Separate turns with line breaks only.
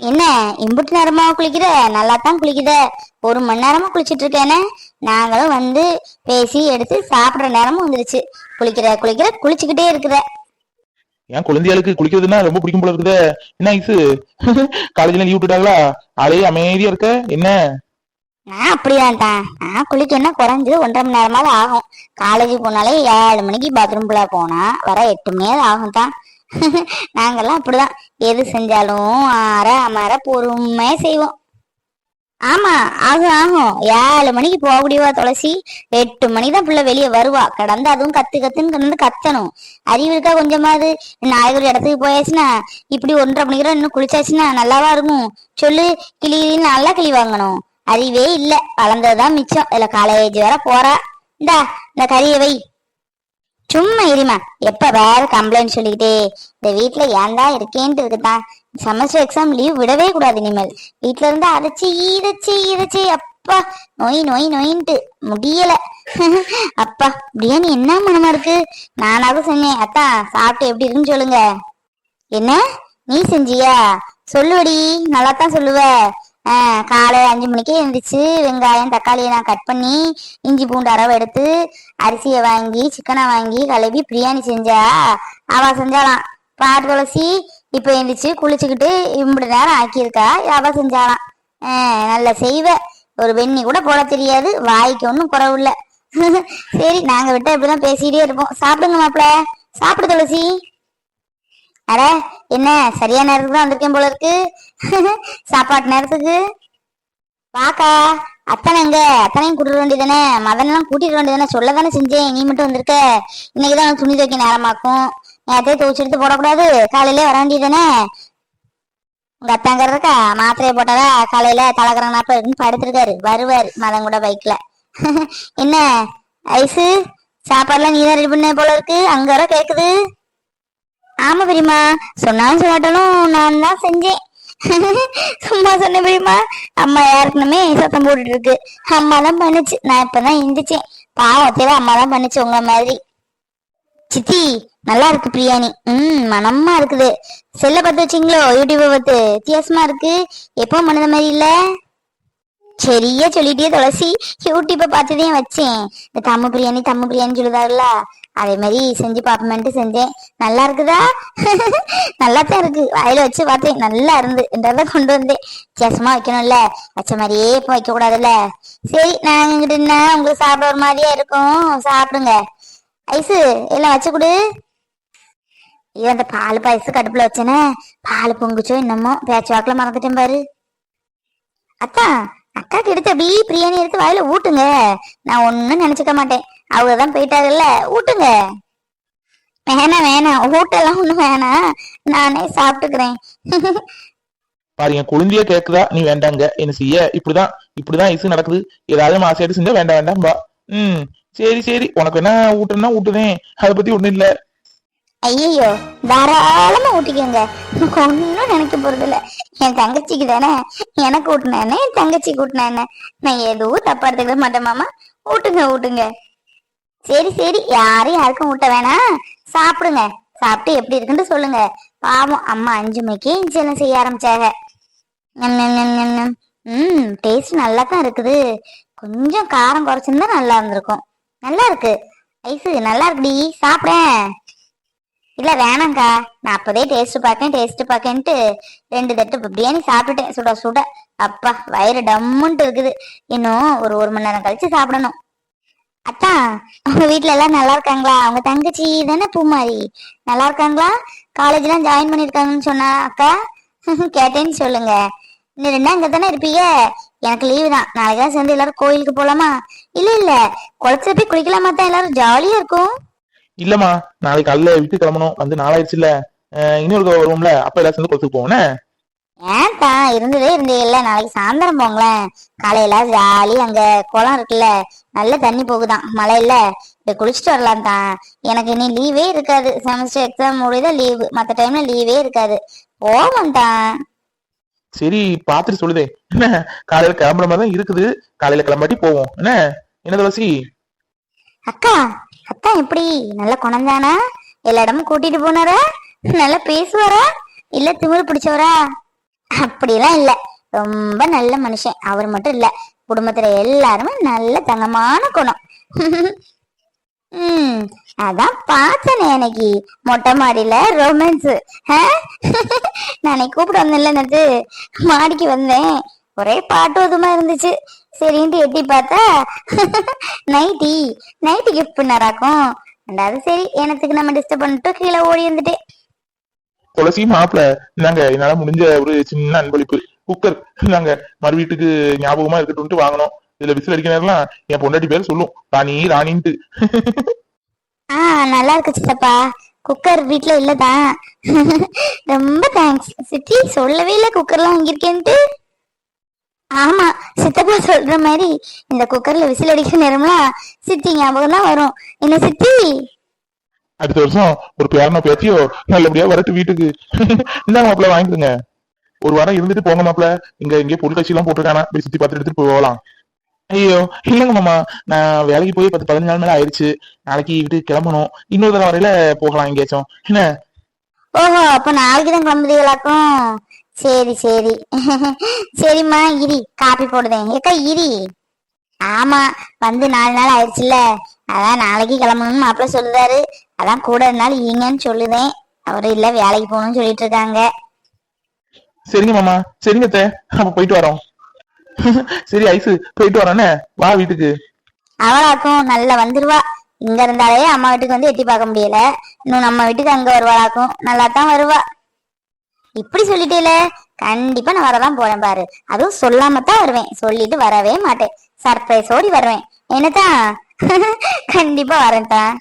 என்ன இம்புட்டு நேரமா குளிக்கிற? நல்லா தான் குளிக்குத. ஒரு மணி நேரமா குளிச்சிட்டு இருக்கேனே நாங்களும் வந்து பேசி எடுத்து சாப்பிடுற நேரமும் வந்துருச்சு. குளிக்கிற குளிக்கிற குளிச்சுக்கிட்டே இருக்கிற
என் குழந்தைகளுக்கு குளிக்கிறதுன்னா ரொம்ப பிடிக்கும் போல இருக்குதே. என்ன ஐசு? காலேஜ்ல லீவ் விட்டுட்டாங்களா? ஆளே அமைதியா இருக்க? என்ன?
நான் அப்படிதான் தான் நான் குளிக்கணும்னா குறைஞ்சது? ஒன்றரை மணி நேரமாவது ஆகும். காலேஜ் போனாலே ஏழு மணிக்கு பாத்ரூம்குள்ள போனா வர எட்டு மணியாவது ஆகும் தான் நாங்கெல்லாம் அப்படிதான். எது செஞ்சாலும் ஆற அமர பொறுமையா செய்வோம். ஆமா ஆகும் ஆகும் ஏழு மணிக்கு போக முடியவா துளசி? எட்டு மணிக்கு தான் பிள்ளை வெளியே வருவா. கடந்து அதுவும் கத்து கத்துன்னு கடந்து கத்தணும். அறிவு இருக்கா கொஞ்சமாவது? நாளைக்கு ஒரு இடத்துக்கு போயாச்சுன்னா இப்படி ஒன்றரை மணிக்கு இன்னும் குளிச்சாச்சுன்னா நல்லாவா இருக்கும்? சொல்லு கிளி நல்லா கிளி வாங்கணும். அறிவே இல்ல. வளர்ந்ததுதான் மிச்சம். இல்ல காலேஜ் வேற போறா. இந்தா இந்த கறியை வை. சும்மா இருமா. எப்ப வேற கம்ப்ளைண்ட் சொல்லிக்கிட்டே இந்த வீட்டுல ஏன்டா இருக்கேன்ட்டு இருக்குதான் செமஸ்டர் எக்ஸாம் லீவ் விடவே கூடாது இனிமேல். வீட்ல இருந்து அரைச்சி இதைச்சி இதைச்சி அப்பா நோய் நோய் நோயின்ட்டு. முடியல. அப்பா பிரியாணி என்ன மனமா இருக்கு? நானாவது செஞ்சேன் அத்தா சாப்பிட்டு எப்படி இருக்குன்னு சொல்லுங்க. என்ன? நீ செஞ்சியா? சொல்லுவடி. நல்லா தான் சொல்லுவ. காலை அஞ்சு மணிக்கே எழுந்திரிச்சு வெங்காயம் தக்காளியை நான் கட் பண்ணி இஞ்சி பூண்டு அரவை எடுத்து அரிசியை வாங்கி சிக்கனை வாங்கி கலவி பிரியாணி செஞ்சா அவள் செஞ்சாலாம் பாட்டு துளசி இப்போ எழுந்திரிச்சு குளிச்சுக்கிட்டு இம்புடு நேரம் ஆக்கியிருக்கா அவள் செஞ்சாலாம் ஆ, நல்ல செய்வ. ஒரு வெண்ணி கூட போட தெரியாது வாய்க்கு ஒன்றும் குறவு இல்லை சரி நாங்கள் விட்டா இப்படிதான் பேசிக்கிட்டே இருப்போம். சாப்பிடுங்க மாப்பிள. சாப்பிடு துளசி. அட என்ன சரியான நேரத்துக்கு தான் வந்திருக்கேன் போல இருக்கு. சாப்பாட்டு நேரத்துக்கு. வாக்கா அத்தனை எங்க? அத்தனையும் கூட்டிட்டு வேண்டியதானே மதனெல்லாம் கூட்டிட்டு வேண்டியதானே சொல்ல தானே செஞ்சேன். நீ மட்டும் வந்திருக்க. இன்னைக்குதான் தான் துணி துவைக்க நேரமாக்கும். நேரத்தையே துவைச்சு எடுத்து போடக்கூடாது. காலையிலே வர வேண்டியதானே உங்க அத்தாங்கிறதுக்கா மாத்திரையை போட்டதா காலையில தலகர நாப்ப இருக்குன்னு படுத்திருக்காரு. வருவார் மதன் கூட பைக்ல. என்ன ஐசு? சாப்பாடுலாம் நீ தான் ரெடி பண்ண போல இருக்கு. அங்க வர கேக்குது. ஆமா பெரியம்மா. சொன்னாலும் சொல்லாட்டாலும் நான் தான் செஞ்சேன். சும்மா சொன்ன பெரியம்மா. அம்மா யாருக்குனுமே சத்தம் போட்டுட்டு இருக்கு அம்மா தான் பண்ணுச்சு. நான் இப்பதான் எந்திரிச்சேன். பாவம் அம்மா தான் பண்ணுச்சு உங்களை மாதிரி. சித்தி நல்லா இருக்கு பிரியாணி. ம் மனமா இருக்குது. செல்ல பார்த்து வச்சிங்களோ? யூடியூப்பை பார்த்து. வித்தியாசமா இருக்கு. எப்போ மனித மாதிரி இல்லை? சரியா சொல்லிட்டே துளசி யூடியூப்பை பார்த்துதான் வச்சேன் இந்த தம்மு பிரியாணி தம்மு பிரியாணி சொல்லுதாருல அதே மாதிரி செஞ்சு பார்ப்போமேன்ட்டு செஞ்சேன் நல்லா இருக்குதா நல்லா தான் இருக்கு வாயில வச்சு பார்த்தேன் நல்லா இருந்து என்றதான் கொண்டு வந்தேன் வித்தியாசமா வைக்கணும்ல வச்ச மாதிரியே இப்போ வைக்க கூடாதுல்ல சரி நான் இங்கிட்டு என்ன உங்களுக்கு சாப்பிட ஒரு மாதிரியா இருக்கும் சாப்பிடுங்க ஐசு எல்லாம் வச்சு கொடு ஐயோ அந்த பால் பாயசு கடுப்புல வச்சேனே பால் பொங்குச்சோ என்னமோ பேச்சு வாக்குல மறந்துட்டேன் பாரு அத்தா அக்காக்கு எடுத்து அப்படி பிரியாணி எடுத்து வாயில ஊட்டுங்க. நான் ஒன்னும் நினைச்சுக்க மாட்டேன். அவங்கதான் போயிட்டாங்கல்ல ஊட்டுங்க. வேணாம் வேணாம் ஊட்டெல்லாம் ஒண்ணும் வேணாம் நானே சாப்பிட்டுக்கிறேன்.
பாரு என் குழந்தைய கேக்குதா? நீ வேண்டாங்க. என்ன செய்ய? இப்படிதான் இப்படிதான் இசு நடக்குது. ஏதாவது ஆசையாட்டு செஞ்சா வேண்டாம் வேண்டாம் பா ம் சரி சரி. உனக்கு என்ன ஊட்டுனா ஊட்டுதேன் அதை பத்தி ஒண்ணும் இல்லை.
ஐயோ தாராளமா ஊட்டிக்கோங்க. ஒன்னும் நினைக்க போறது இல்ல என் தங்கச்சிக்கு தானே எனக்கு ஊட்டினேன்னு என் தங்கச்சி ஊட்டினேன்னு. நான் எதுவும் தப்பா எடுத்துக்க மாட்டேன் மாமா. ஊட்டுங்க ஊட்டுங்க. சரி சரி. யாரும் யாருக்கும் ஊட்ட வேணாம் சாப்பிடுங்க. சாப்பிட்டு எப்படி இருக்குன்னு சொல்லுங்க. பாவம் அம்மா அஞ்சு மணிக்கே இஞ்செல்லாம் செய்ய ஆரம்பிச்சாங்க. ம் டேஸ்ட் நல்லா தான் இருக்குது. கொஞ்சம் காரம் குறைச்சிருந்தா நல்லா இருந்திருக்கும். நல்லா இருக்கு. ஐசு நல்லா இருக்குடி. சாப்பிடேன் இல்ல வேணாங்க்கா நான் அப்பதே டேஸ்ட் பார்க்கேன் டேஸ்ட் பார்க்கேன்ட்டு ரெண்டு தட்டு பிரியாணி சாப்பிட்டுட்டேன். சுட சுட. அப்பா வயிறு டம்முன்ட்டு இருக்குது. இன்னும் ஒரு ஒரு மணி நேரம் கழிச்சு சாப்பிடணும். அத்தா உங்க வீட்டுல எல்லாம் நல்லா இருக்காங்களா? அவங்க தங்கச்சி தானே பூமாரி? நல்லா இருக்காங்களா? காலேஜ்லாம் ஜாயின் பண்ணிருக்காங்கன்னு சொன்னா அக்கா கேட்டேன்னு சொல்லுங்க. இன்னும் ரெண்டா இங்க தானே இருப்பீங்க? எனக்கு லீவு தான். நாளைக்கு தான் சேர்ந்து எல்லாரும் கோயிலுக்கு போலாமா? இல்ல இல்ல. குளத்துல போய் குளிக்கலாமா தான் எல்லாரும் ஜாலியா இருக்கும்.
இல்லம்மா நாளைக்கு காலையில வீட்டுக்கு கிளம்பணும். வந்து நாளாயிருச்சுல இன்னொரு வருவோம்ல. அப்ப எல்லாம் சேர்ந்து கொத்துக்கு போவோனே
ஏன் தான் இருந்ததே இருந்தே இல்ல நாளைக்கு சாயந்தரம் போங்களேன். காலையில ஜாலி அங்க குளம் இருக்குல்ல. நல்ல தண்ணி போகுதாம் மழையில போய் குளிச்சுட்டு வரலாம் தான் எனக்கு இனி லீவே இருக்காது. செமஸ்டர் எக்ஸாம் முடியுதா லீவு மத்த டைம்ல லீவே இருக்காது. போவோம் தான்
சரி பாத்துட்டு சொல்லுதே. என்ன? காலையில கிளம்புற மாதிரி தான் இருக்குது. காலையில கிளம்பாட்டி போவோம். என்ன? என்ன துளசி
அக்கா அத்தான் எப்படி நல்ல குணந்தானா எல்லா இடமும் கூட்டிட்டு போனாரா? நல்லா பேசுவாரா? இல்ல திமிரு பிடிச்சவரா? அப்படிலாம் இல்ல. ரொம்ப நல்ல மனுஷன். அவர் மட்டும் இல்ல. குடும்பத்துல எல்லாருமே நல்ல தங்கமான குணம். உம் அதான் பார்த்தேனே எனக்கு மொட்டை மாடியில ரொமான்ஸ் நானே கூப்பிட வந்தேன்ல நேத்து. மாடிக்கு வந்தேன். ஒரே பாட்டுவதுமா இருந்துச்சு. சரின்ட்டு எட்டி பார்த்தா நைட்டி. Nightie gift பண்ணாராக்கும். ரெண்டாவது சரி எனத்துக்கு நம்ம டிஸ்டர்ப் பண்ணிட்டு கீழே ஓடி வந்துட்டேன்
துளசி மாப்பிள இந்தாங்க என்னால முடிஞ்ச ஒரு சின்ன அன்பளிப்பு. குக்கர் நாங்க மறு வீட்டுக்கு ஞாபகமா இருக்கட்டும்ட்டு வாங்கணும். இதுல விசில் அடிக்க நேரம்லாம் என் பொண்டாட்டி பேர் சொல்லும். ராணி ராணின்ட்டு.
ஆ நல்லா இருக்கு சித்தப்பா. குக்கர் வீட்ல இல்லதான். ரொம்ப தேங்க்ஸ் சித்தி சொல்லவே இல்ல குக்கர்லாம் வாங்கியிருக்கேன்ட்டு. ஆமா சித்தப்பா சொல்ற மாதிரி இந்த குக்கர்ல விசில் அடிக்கிற நேரம்லாம் சித்தி ஞாபகம் தான் வரும். என்ன சித்தி?
அடுத்த வருஷம் ஒரு பேரனோ பேத்தியோ நல்லபடியா வரட்டு வீட்டுக்கு. இந்தாங்க மாப்பிள வாங்கிக்கோங்க. ஒரு வாரம் இருந்துட்டு போங்க மாப்பிள இங்க இங்கே பொருள் கட்சி எல்லாம் போட்டிருக்கானா? போய் சுத்தி பார்த்துட்டு எடுத்துட்டு போகலாம். ஐயோ இல்லைங்க மாமா. நான் வேலைக்கு போய் பத்து பதினஞ்சு நாள் மேல ஆயிடுச்சு நாளைக்கு வீட்டுக்கு கிளம்பணும். இன்னொரு தடவை வரையில போகலாம் எங்கேயாச்சும். என்ன?
ஓஹோ அப்ப நாளைக்கு தான் கிளம்புதீங்களாக்கும் சரி சரி. சரிம்மா இரி காப்பி போடுதேன். ஏக்கா இரி. ஆமா வந்து நாலு நாள் ஆயிடுச்சுல்ல. அதான் நாளைக்கு கிளம்பணும்னு மாப்பிள்ள சொல்லுதாரு. அதான் கூட இருந்தாலும் ஈங்கன்னு சொல்லுதேன். அவரு இல்ல வேலைக்கு போகணும்னு சொல்லிட்டு இருக்காங்க.
சரிங்க மாமா. சரிங்க அத்தை. அப்ப போயிட்டு வரோம். சரி ஐசு போயிட்டு வரோன்னே வா வீட்டுக்கு.
அவளாக்கும் நல்லா வந்துருவா. இங்க இருந்தாலே அம்மா வீட்டுக்கு வந்து எட்டி பார்க்க முடியல. இன்னும் நம்ம வீட்டுக்கு அங்க வருவாளாக்கும். நல்லா தான் வருவா. இப்படி சொல்லிட்டேல? கண்டிப்பா நான் வரதான் போறேன் பாரு. அதுவும் சொல்லாம தான் வருவேன். சொல்லிட்டு வரவே மாட்டேன். சர்ப்ரைஸ் ஓடி வருவேன். என்னதான் கண்டிப்பா வரேன் தான்